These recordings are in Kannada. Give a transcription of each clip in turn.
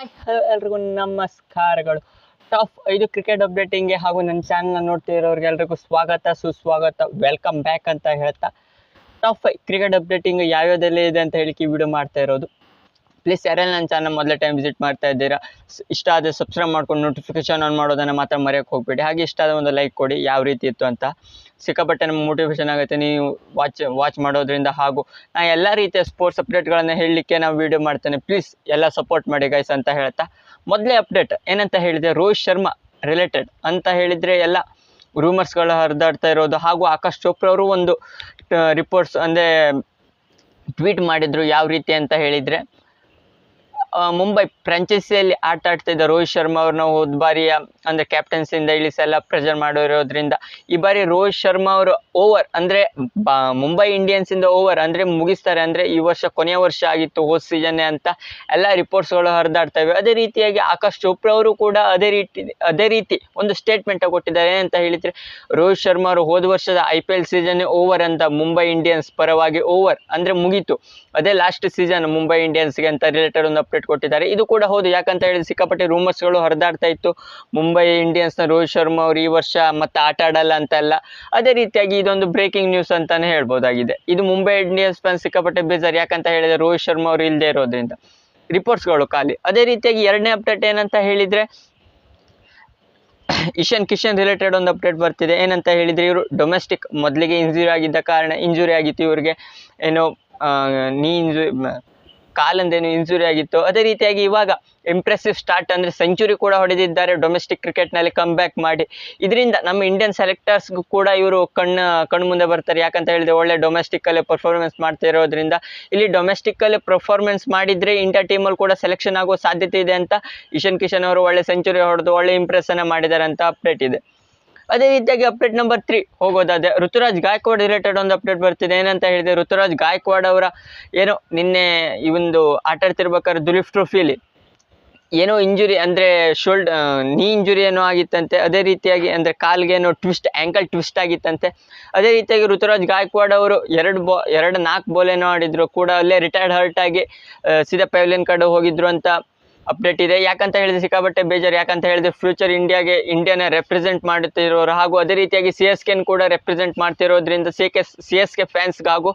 ಹಾಯ್ ಹಲೋ ಎಲ್ರಿಗೂ ನಮಸ್ಕಾರಗಳು. ಟಾಪ್ ಇದು ಕ್ರಿಕೆಟ್ ಅಪ್ಡೇಟಿಂಗ್ಗೆ ಹಾಗೂ ನನ್ನ ಚಾನಲ್ನ ನೋಡ್ತಿರೋರಿಗೆ ಎಲ್ರಿಗೂ ಸ್ವಾಗತ, ಸುಸ್ವಾಗತ ವೆಲ್ಕಮ್ ಬ್ಯಾಕ್ ಅಂತ ಹೇಳ್ತಾ. ಟಾಪ್ ಫೈವ್ ಕ್ರಿಕೆಟ್ ಅಪ್ಡೇಟಿಂಗ್ ಯಾವ್ಯಾವ್ದೆಲ್ಲ ಇದೆ ಅಂತ ಹೇಳಿ ವಿಡಿಯೋ ಮಾಡ್ತಾ ಇರೋದು. ಪ್ಲೀಸ್ ಯಾರೆಲ್ಲ ನನ್ನ ಚಾನಲ್ ಮೊದಲ ಟೈಮ್ ವಿಸಿಟ್ ಮಾಡ್ತಾ ಇದ್ದೀರಾ ಇಷ್ಟ ಆದರೆ ಸಬ್ಸ್ಕ್ರೈಬ್ ಮಾಡ್ಕೊಂಡು ನೋಟಿಫಿಕೇಶನ್ ಆನ್ ಮಾಡೋದನ್ನು ಮಾತ್ರ ಮರೆಯೋಕ್ಕೆ ಹೋಗಬೇಡಿ. ಹಾಗೆ ಇಷ್ಟ ಆದ ಒಂದು ಲೈಕ್ ಕೊಡಿ, ಯಾವ ರೀತಿ ಇತ್ತು ಅಂತ. ಸಿಕ್ಕಾಪಟ್ಟೆ ನಮ್ಗೆ ಮೋಟಿವೇಶನ್ ಆಗುತ್ತೆ, ನೀವು ವಾಚ್ ವಾಚ್ ಮಾಡೋದ್ರಿಂದ ಹಾಗೂ ನಾ ಎಲ್ಲ ರೀತಿಯ ಸ್ಪೋರ್ಟ್ಸ್ ಅಪ್ಡೇಟ್ಗಳನ್ನು ಹೇಳಲಿಕ್ಕೆ ನಾವು ವೀಡಿಯೋ ಮಾಡ್ತೇನೆ. ಪ್ಲೀಸ್ ಎಲ್ಲ ಸಪೋರ್ಟ್ ಮಾಡಿ ಗೈಸ್ ಅಂತ ಹೇಳ್ತಾ. ಮೊದಲೇ ಅಪ್ಡೇಟ್ ಏನಂತ ಹೇಳಿದೆ ರೋಹಿತ್ ಶರ್ಮಾ ರಿಲೇಟೆಡ್ ಅಂತ ಹೇಳಿದರೆ ಎಲ್ಲ ರೂಮರ್ಸ್ಗಳು ಹರಿದಾಡ್ತಾ ಇರೋದು ಹಾಗೂ ಆಕಾಶ್ ಚೋಪ್ರಾ ಅವರು ಒಂದು ರಿಪೋರ್ಟ್ಸ್ ಅಂದರೆ ಟ್ವೀಟ್ ಮಾಡಿದರು ಯಾವ ರೀತಿ ಅಂತ ಹೇಳಿದರೆ ಮುಂಬೈ ಫ್ರಾಂಚೈಸಿಯಲ್ಲಿ ಆಟ ಆಡ್ತಿದ್ದ ರೋಹಿತ್ ಶರ್ಮಾ ಅವ್ರನ್ನ ಹೋದ ಬಾರಿಯ, ಅಂದರೆ ಕ್ಯಾಪ್ಟನ್ಸಿಯಿಂದ ಇಳಿಸೆಲ್ಲ ಪ್ರೆಜರ್ ಮಾಡಿರೋದ್ರಿಂದ, ಈ ಬಾರಿ ರೋಹಿತ್ ಶರ್ಮಾ ಅವರು ಓವರ್ ಅಂದರೆ ಬಾ, ಮುಂಬೈ ಇಂಡಿಯನ್ಸಿಂದ ಓವರ್ ಅಂದರೆ ಮುಗಿಸ್ತಾರೆ, ಅಂದರೆ ಈ ವರ್ಷ ಕೊನೆಯ ವರ್ಷ ಆಗಿತ್ತು ಹೋದ ಸೀಸನ್ನೇ ಅಂತ ಎಲ್ಲ ರಿಪೋರ್ಟ್ಸ್ಗಳು ಹರಿದಾಡ್ತವೆ ಅದೇ ರೀತಿಯಾಗಿ ಆಕಾಶ್ ಚೋಪ್ರಾ ಅವರು ಕೂಡ ಅದೇ ರೀತಿ ಅದೇ ರೀತಿ ಒಂದು ಸ್ಟೇಟ್ಮೆಂಟ್ ಕೊಟ್ಟಿದ್ದಾರೆ ಅಂತ ಹೇಳಿದರೆ, ರೋಹಿತ್ ಶರ್ಮಾ ಅವರು ಹೋದ ವರ್ಷದ ಐ ಪಿ ಎಲ್ ಸೀಸನ್ನೇ ಓವರ್ ಅಂತ ಮುಂಬೈ ಇಂಡಿಯನ್ಸ್ ಪರವಾಗಿ ಓವರ್ ಅಂದರೆ ಮುಗೀತು. ಅದೇ ಲಾಸ್ಟ್ ಸೀಸನ್ ಮುಂಬೈ ಇಂಡಿಯನ್ಸ್ಗೆ ಅಂತ ರಿಲೇಟೆಡ್ ಒಂದು ಅಪ್ಡೇಟ್ ಕೊಟ್ಟಿದ್ದಾರೆ. ಇದು ಕೂಡ ಹೌದು, ಯಾಕಂತ ಹೇಳಿದ್ರೆ ಸಿಕ್ಕಾಪಟ್ಟೆ ರೂಮರ್ಸ್ಗಳು ಹರಿದಾಡ್ತಾ ಇತ್ತು. ಮುಂಬೈ ಇಂಡಿಯನ್ಸ್ನ ರೋಹಿತ್ ಶರ್ಮಾ ಅವರು ಈ ವರ್ಷ ಮತ್ತೆ ಆಟ ಆಡಲ್ಲ ಅಂತೆಲ್ಲ ಅದೇ ರೀತಿಯಾಗಿ ಇದೊಂದು ಬ್ರೇಕಿಂಗ್ ನ್ಯೂಸ್ ಅಂತಾನೆ ಹೇಳ್ಬೋದಾಗಿದೆ. ಇದು ಮುಂಬೈ ಇಂಡಿಯನ್ಸ್ ಫ್ಯಾನ್ ಸಿಕ್ಕಾಪಟ್ಟೆ ಬೇಜಾರ್, ಯಾಕಂತ ಹೇಳಿದ್ರೆ ರೋಹಿತ್ ಶರ್ಮಾ ಅವರು ಇಲ್ಲದೆ ಇರೋದ್ರಿಂದ. ರಿಪೋರ್ಟ್ಸ್ಗಳು ಖಾಲಿ. ಅದೇ ರೀತಿಯಾಗಿ ಎರಡನೇ ಅಪ್ಡೇಟ್ ಏನಂತ ಹೇಳಿದರೆ ಇಶಾನ್ ಕಿಶನ್ ರಿಲೇಟೆಡ್ ಒಂದು ಅಪ್ಡೇಟ್ ಬರ್ತಿದೆ. ಏನಂತ ಹೇಳಿದರೆ ಇವರು ಡೊಮೆಸ್ಟಿಕ್ ಮೊದಲಿಗೆ ಇಂಜುರಿ ಆಗಿದ್ದ ಕಾರಣ ಇಂಜುರಿ ಆಗಿತ್ತು ಇವರಿಗೆ. ಏನೋ ನೀ ಇಂಜು ಕಾಲಂದೇನು ಇಂಜುರಿ ಆಗಿತ್ತು. ಅದೇ ರೀತಿಯಾಗಿ ಇವಾಗ ಇಂಪ್ರೆಸಿವ್ ಸ್ಟಾರ್ಟ್ ಅಂದರೆ ಸೆಂಚುರಿ ಕೂಡ ಹೊಡೆದಿದ್ದಾರೆ. ಡೊಮೆಸ್ಟಿಕ್ ಕ್ರಿಕೆಟ್ನಲ್ಲಿ ಕಮ್ ಬ್ಯಾಕ್ ಮಾಡಿ. ಇದರಿಂದ ನಮ್ಮ ಇಂಡಿಯನ್ ಸೆಲೆಕ್ಟರ್ಸ್ಗೂ ಕೂಡ ಇವರು ಕಣ್ಣು ಕಣ್ಣು ಮುಂದೆ ಬರ್ತಾರೆ. ಯಾಕಂತ ಹೇಳಿದ್ರೆ ಒಳ್ಳೆ ಡೊಮೆಸ್ಟಿಕ್ಕಲ್ಲೇ ಪರ್ಫಾರ್ಮೆನ್ಸ್ ಮಾಡ್ತಾ ಇರೋದ್ರಿಂದ ಇಲ್ಲಿ ಡೊಮೆಸ್ಟಿಕ್ಕಲ್ಲೇ ಪರ್ಫಾರ್ಮೆನ್ಸ್ ಮಾಡಿದರೆ ಇಂಡಿಯಾ ಟೀಮಲ್ಲಿ ಕೂಡ ಸೆಲೆಕ್ಷನ್ ಆಗೋ ಸಾಧ್ಯತೆ ಇದೆ ಅಂತ ಇಶಾನ್ ಕಿಶನ್ ಅವರು ಒಳ್ಳೆ ಸೆಂಚುರಿ ಹೊಡೆದು ಒಳ್ಳೆ ಇಂಪ್ರೆಸ್ಸನ್ನು ಮಾಡಿದ್ದಾರೆ ಅಂತ ಅಪ್ಡೇಟ್ ಇದೆ. ಅದೇ ರೀತಿಯಾಗಿ ಅಪ್ಡೇಟ್ ನಂಬರ್ ತ್ರೀ ಹೋಗೋದಾದ್ರೆ ಋತುರಾಜ್ ಗಾಯಕ್ವಾಡ್ ರಿಲೇಟೆಡ್ ಒಂದು ಅಪ್ಡೇಟ್ ಬರ್ತಿದೆ. ಏನಂತ ಹೇಳಿದೆ ಋತುರಾಜ್ ಗಾಯಕ್ವಾಡ್ ಅವರ ಏನೋ ನಿನ್ನೆ ಈ ಒಂದು ಆಟ ಆಡ್ತಿರ್ಬೇಕಾದ್ರೆ ದುಲೀಫ್ ಟ್ರೋಫಿಯಲ್ಲಿ ಏನೋ ಇಂಜುರಿ ಅಂದರೆ ಶೋಲ್ಡ್ ನೀ ಇಂಜುರಿ ಏನೋ ಆಗಿತ್ತಂತೆ. ಅದೇ ರೀತಿಯಾಗಿ ಅಂದರೆ ಕಾಲ್ಗೆ ಏನೋ ಟ್ವಿಸ್ಟ್ ಆ್ಯಂಕಲ್ ಟ್ವಿಸ್ಟ್ ಆಗಿತ್ತಂತೆ. ಅದೇ ರೀತಿಯಾಗಿ ಋತುರಾಜ್ ಗಾಯಕ್ವಾಡ್ ಅವರು ಎರಡು ಬಾ, ಎರಡು ನಾಲ್ಕು ಬಾಲ್ ಏನೋ ಆಡಿದ್ರು. ಕೂಡ ಅಲ್ಲೇ ರಿಟೈರ್ಡ್ ಹರ್ಟ್ ಆಗಿ ಸೀದಾ ಪೆವಿಲಿಯನ್ ಕಡೆ ಹೋಗಿದ್ರು ಅಂತ ಅಪ್ಡೇಟ್ ಇದೆ. ಯಾಕಂತ ಹೇಳಿದ್ರೆ ಸಿಕ್ಕಾಬಟ್ಟೆ ಬೇಜಾರು. ಯಾಕಂತ ಹೇಳಿದ್ರೆ ಫ್ಯೂಚರ್ ಇಂಡಿಯಾಗೆ ಇಂಡಿಯಾನ ರೆಪ್ರೆಸೆಂಟ್ ಮಾಡುತ್ತಿರೋರು ಹಾಗೂ ಅದೇ ರೀತಿಯಾಗಿ ಸಿ ಎಸ್ ಕೆನ್ ಕೂಡ represent ಮಾಡ್ತಿರೋದ್ರಿಂದ C K C S K ಫ್ಯಾನ್ಸ್ಗೆ ಹಾಗೂ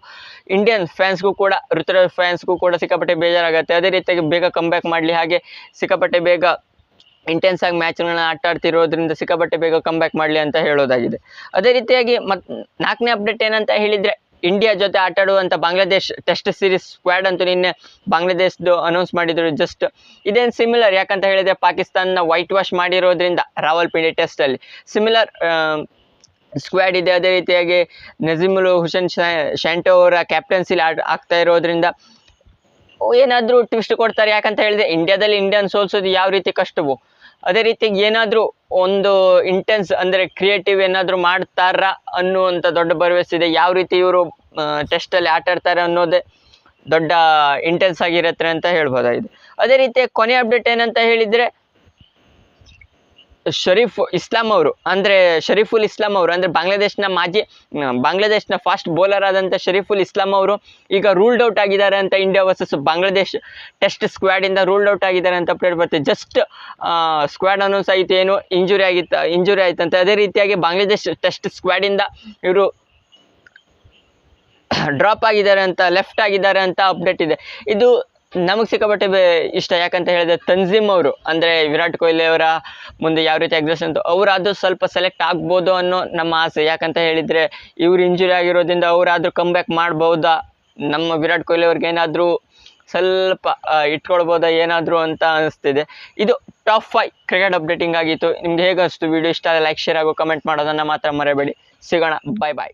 ಇಂಡಿಯನ್ ಫ್ಯಾನ್ಸ್ಗೂ ಕೂಡ ಋತುರಾಜ್ ಫ್ಯಾನ್ಸ್ಗೂ ಕೂಡ ಸಿಕ್ಕಾಪಟ್ಟೆ ಬೇಜಾರಾಗುತ್ತೆ. ಅದೇ ರೀತಿಯಾಗಿ ಬೇಗ ಕಮ್ಬ್ಯಾಕ್ ಮಾಡಲಿ. ಹಾಗೆ ಸಿಕ್ಕಾಪಟ್ಟೆ ಬೇಗ ಇಂಟೆನ್ಸ್ ಆಗಿ ಮ್ಯಾಚ್ಗಳನ್ನ ಆಟ ಆಡ್ತಿರೋದ್ರಿಂದ ಸಿಕ್ಕಾಪಟ್ಟೆ ಬೇಗ ಕಮ್ಬ್ಯಾಕ್ ಮಾಡಲಿ ಅಂತ ಹೇಳೋದಾಗಿದೆ. ಅದೇ ರೀತಿಯಾಗಿ ಮತ್ತು ನಾಲ್ಕನೇ ಅಪ್ಡೇಟ್ ಏನಂತ ಹೇಳಿದರೆ ಇಂಡಿಯಾ ಜೊತೆ ಆಟಾಡುವಂಥ ಬಾಂಗ್ಲಾದೇಶ ಟೆಸ್ಟ್ ಸೀರೀಸ್ ಸ್ಕ್ವಾಡ್ ಅಂತೂ ನಿನ್ನೆ ಬಾಂಗ್ಲಾದೇಶ್ ಅನೌನ್ಸ್ ಮಾಡಿದ್ರು. ಜಸ್ಟ್ ಇದೇನು ಸಿಮಿಲರ್ ಯಾಕಂತ ಹೇಳಿದರೆ ಪಾಕಿಸ್ತಾನ ವೈಟ್ ವಾಶ್ ಮಾಡಿರೋದ್ರಿಂದ ರಾವಲ್ಪಿಂಡಿ ಟೆಸ್ಟಲ್ಲಿ ಸಿಮಿಲರ್ ಸ್ಕ್ವಾಡ್ ಇದೆ. ಅದೇ ರೀತಿಯಾಗಿ ನಜೀಮುಲ್ ಹುಸೇನ್ ಶಾ- ಶಾಂಟೋ ಅವರ ಕ್ಯಾಪ್ಟನ್ಸಿಲಿ ಆಡ್, ಆಗ್ತಾ ಇರೋದ್ರಿಂದ ಏನಾದರೂ ಟ್ವಿಸ್ಟ್ ಕೊಡ್ತಾರೆ ಯಾಕಂತ ಹೇಳಿದ್ರೆ ಇಂಡಿಯಾದಲ್ಲಿ ಇಂಡಿಯನ್ ಸೋಲ್ಸೋದು ಯಾವ ರೀತಿ ಕಷ್ಟವು. ಅದೇ ರೀತಿ ಏನಾದರೂ ಒಂದು ಇಂಟೆನ್ಸ್ ಅಂದರೆ ಕ್ರಿಯೇಟಿವ್ ಏನಾದರೂ ಮಾಡ್ತಾರ ಅನ್ನುವಂಥ ದೊಡ್ಡ ಭರವಸೆ ಇದೆ. ಯಾವ ರೀತಿ ಇವರು ಟೆಸ್ಟಲ್ಲಿ ಆಟ ಆಡ್ತಾರೆ ಅನ್ನೋದೇ ದೊಡ್ಡ ಇಂಟೆನ್ಸ್ ಆಗಿರತ್ತೆ ಅಂತ ಹೇಳ್ಬೋದಾಗಿದೆ. ಅದೇ ರೀತಿ ಕೊನೆ ಅಪ್ಡೇಟ್ ಏನಂತ ಹೇಳಿದರೆ ಶರೀಫ್ ಇಸ್ಲಾಂ ಅವರು, ಅಂದರೆ ಶರೀಫುಲ್ ಇಸ್ಲಾಂ ಅವರು, ಅಂದರೆ ಬಾಂಗ್ಲಾದೇಶನ ಮಾಜಿ ಬಾಂಗ್ಲಾದೇಶನ ಫಾಸ್ಟ್ ಬೌಲರ್ ಆದಂಥ ಶರೀಫುಲ್ ಇಸ್ಲಾಂ ಅವರು ಈಗ ರೂಲ್ಡ್ ಔಟ್ ಆಗಿದ್ದಾರೆ ಅಂತ ಇಂಡಿಯಾ ವರ್ಸಸ್ ಬಾಂಗ್ಲಾದೇಶ್ ಟೆಸ್ಟ್ ಸ್ಕ್ವಾಡಿಂದ ರೂಲ್ಡ್ ಔಟ್ ಆಗಿದ್ದಾರೆ ಅಂತ ಅಪ್ಡೇಟ್ ಬರ್ತದೆ ಜಸ್ಟ್ ಸ್ಕ್ವಾಡ್ ಅನೌನ್ಸ್ ಆಯಿತು ಏನು ಇಂಜುರಿ ಆಗಿತ್ತು ಇಂಜುರಿ ಆಯ್ತಂತೆ. ಅದೇ ರೀತಿಯಾಗಿ ಬಾಂಗ್ಲಾದೇಶ್ ಟೆಸ್ಟ್ ಸ್ಕ್ವಾಡಿಂದ ಇವರು ಡ್ರಾಪ್ ಆಗಿದ್ದಾರೆ ಅಂತ ಲೆಫ್ಟ್ ಆಗಿದ್ದಾರೆ ಅಂತ ಅಪ್ಡೇಟ್ ಇದೆ. ಇದು ನಮಗೆ ಸಿಕ್ಕಾಪಟ್ಟೆ ಬೇ ಇಷ್ಟ. ಯಾಕಂತ ಹೇಳಿದ್ರೆ ತನ್ಝೀಮ್ ಅವರು, ಅಂದರೆ ವಿರಾಟ್ ಕೊಹ್ಲಿ ಅವರ ಮುಂದೆ ಯಾವ ರೀತಿ ಅಗ್ರೆಷನ್ ಅವರಾದರೂ ಸ್ವಲ್ಪ ಸೆಲೆಕ್ಟ್ ಆಗ್ಬೋದು ಅನ್ನೋ ನಮ್ಮ ಆಸೆ. ಯಾಕಂತ ಹೇಳಿದರೆ ಇವ್ರು ಇಂಜುರಿ ಆಗಿರೋದ್ರಿಂದ ಅವರಾದರೂ ಕಮ್ಬ್ಯಾಕ್ ಮಾಡ್ಬೋದಾ? ನಮ್ಮ ವಿರಾಟ್ ಕೊಹ್ಲಿ ಅವ್ರಿಗೆ ಏನಾದರೂ ಸ್ವಲ್ಪ ಇಟ್ಕೊಳ್ಬೋದಾ, ಏನಾದರೂ ಅಂತ ಅನಿಸ್ತಿದೆ. ಇದು ಟಾಪ್ ಫೈವ್ ಕ್ರಿಕೆಟ್ ಅಪ್ಡೇಟಿಂಗ್ ಆಗಿತ್ತು. ನಿಮ್ಗೆ ಹೇಗೆ ಅನಿಸ್ತು? ವಿಡಿಯೋ ಇಷ್ಟ ಲೈಕ್ ಶೇರ್ ಆಗೋ ಕಮೆಂಟ್ ಮಾಡೋದನ್ನು ಮಾತ್ರ ಮರೆಯಬೇಡಿ ಸಿಗೋಣ. ಬಾಯ್ ಬಾಯ್